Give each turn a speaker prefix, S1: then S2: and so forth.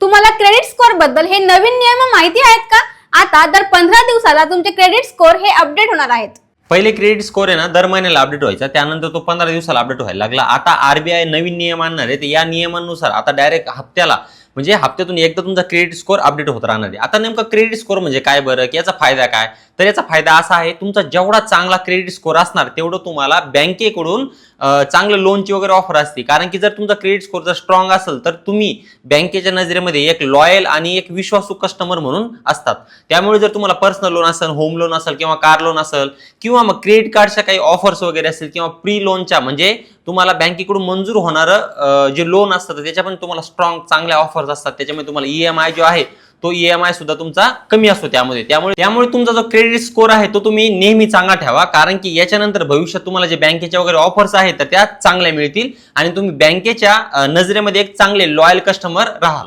S1: तुम्हाला क्रेडिट स्कोअरबद्दल हे नवीन नियम माहिती आहेत का? आता दर पंधरा दिवसाला तुमचे क्रेडिट स्कोअर हे अपडेट होणार आहेत.
S2: पहिले क्रेडिट स्कोर आहे ना दर महिन्याला अपडेट व्हायचा त्यानंतर तो पंधरा दिवसाला अपडेट व्हायला लागला. आता आरबीआय नवीन नियम आणणार आहे या नियमानुसार आता डायरेक्ट हप्त्याला म्हणजे हप्त्यातून एकदा तुमचा क्रेडिट स्कोअर अपडेट होत राहणार आहे. आता नेमका क्रेडिट स्कोर म्हणजे काय बरं? की याचा फायदा काय? तर याचा फायदा असा आहे तुमचा जेवढा चांगला क्रेडिट स्कोर असणार तेवढं तुम्हाला बँकेकडून चांगलं लोनची वगैरे ऑफर असते. कारण की जर तुमचा क्रेडिट स्कोर जर स्ट्रॉंग असेल तर तुम्ही बँकेच्या नजरेमध्ये एक लॉयल आणि एक विश्वासू कस्टमर म्हणून असतात. त्यामुळे जर तुम्हाला पर्सनल लोन असेल होम लोन असेल किंवा कार लोन असेल किंवा मग क्रेडिट कार्डच्या काही ऑफर्स वगैरे असतील किंवा प्री लोनच्या म्हणजे तुम्हाला बँकेकडून मंजूर होणारं जे लोन असतं त्याच्या पण तुम्हाला स्ट्रॉंग चांगल्या ऑफर्स असतात. त्याच्यामुळे तुम्हाला ईएमआय जो आहे तो ईएमआय सुद्धा तुमचा कमी असतो त्यामध्ये. त्यामुळे त्यामुळे तुमचा जो क्रेडिट स्कोर आहे तो तुम्ही नेहमी चांगला ठेवा. कारण की याच्यानंतर भविष्यात तुम्हाला जे बँकेच्या वगैरे ऑफर्स आहेत तर त्या चांगल्या मिळतील आणि तुम्ही बँकेच्या नजरेमध्ये एक चांगले लॉयल कस्टमर राहाल.